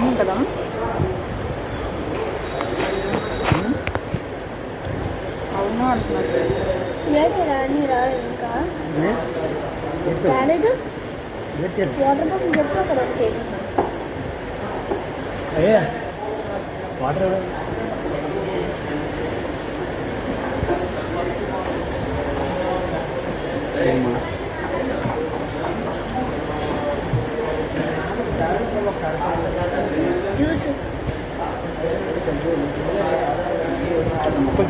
అవును కదా? అవును అంటున్నారు ఇంకా? రాలేదు? వాటర్ బాటిల్ కదా వాటర్ ముక్కలు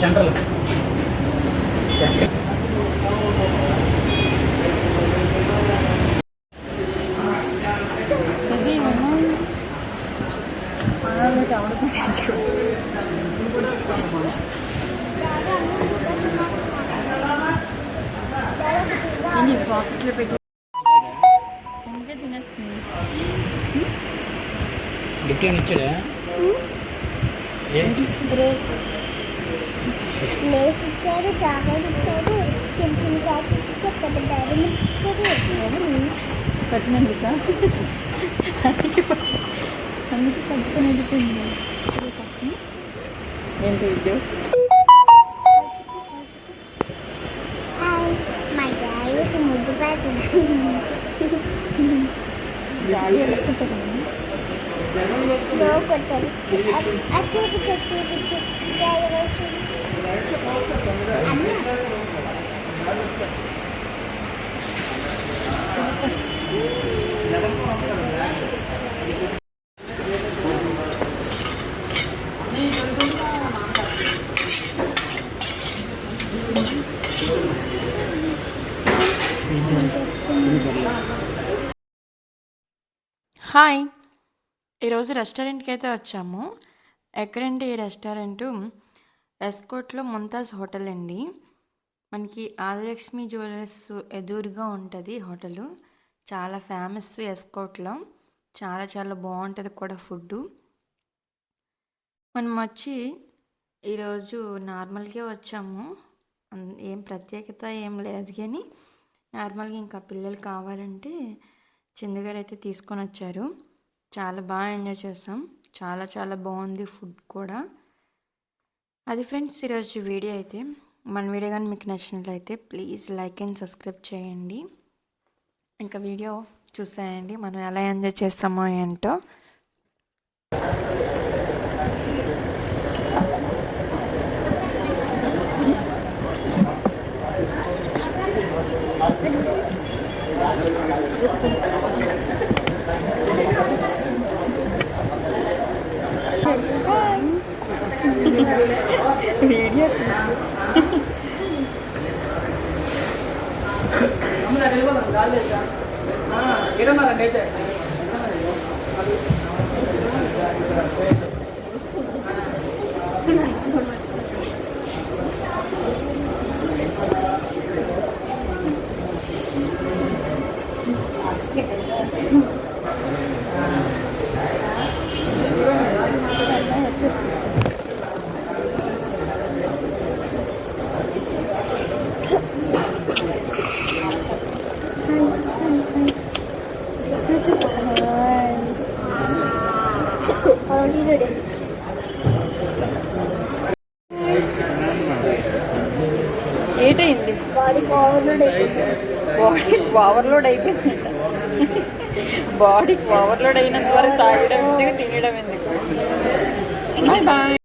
సెంట్రల్. పాకెట్లో పెట్టి అందుకే తినేస్తుంది. గిఫ్ట్ ఏమైనా ఇచ్చాడా? ఏంటి బ్రేక్ లేస్ ఇచ్చాడు చాక్లెట్ ఇచ్చాడు చిన్న చిన్న చాక్లెట్స్ ఇచ్చాడు పెద్ద డాడీ మిల్క్ ఇచ్చాడు కట్టినందుక? అందుకే అందుకే పట్టుకొని వెళ్ళిపోయింది. ఏంటి ఇది? హాయ్ మా డాడీకి ముద్దు గాలి వెళ్ళకుంటాను స్లో కొట్టారు? చూపించు చూపించు. అమ్మ హాయ్. ఈరోజు రెస్టారెంట్కి అయితే వచ్చాము. ఎక్కడంటే ఈ రెస్టారెంటు? ఎస్కోట్లో ముంతాజ్ హోటల్ అండి. మనకి ఆదిలక్ష్మి జ్యువెలర్స్ ఎదురుగా ఉంటుంది హోటల్. చాలా ఫేమస్ ఎస్కోట్లో చాలా చాలా బాగుంటుంది కూడా ఫుడ్ మనం వచ్చి ఈరోజు నార్మల్గా వచ్చాము. ఏం ప్రత్యేకత ఏం లేదు కానీ నార్మల్గా ఇంకా పిల్లలు కావాలంటే చందుగారు అయితే తీసుకొని వచ్చారు చాలా బాగా ఎంజాయ్ చేసాం. చాలా చాలా బాగుంది ఫుడ్ కూడా. అది ఫ్రెండ్స్ ఈరోజు వీడియో అయితే మన వీడియో కానీ మీకు నచ్చినట్లయితే ప్లీజ్ లైక్ అండ్ సబ్స్క్రైబ్ చేయండి ఇంకా వీడియో చూసేయండి మనం ఎలా ఎంజాయ్ చేస్తామో ఏంటో Thank you. ఏటైంది బాడీ ఓవర్లోడ్ బాడీ ఓవర్లోడ్ అయిపోయింది. బాడీ ఓవర్లోడ్ అయినంత వరకు తాగడం ఎందుకు తినడం ఎందుకు? Bye bye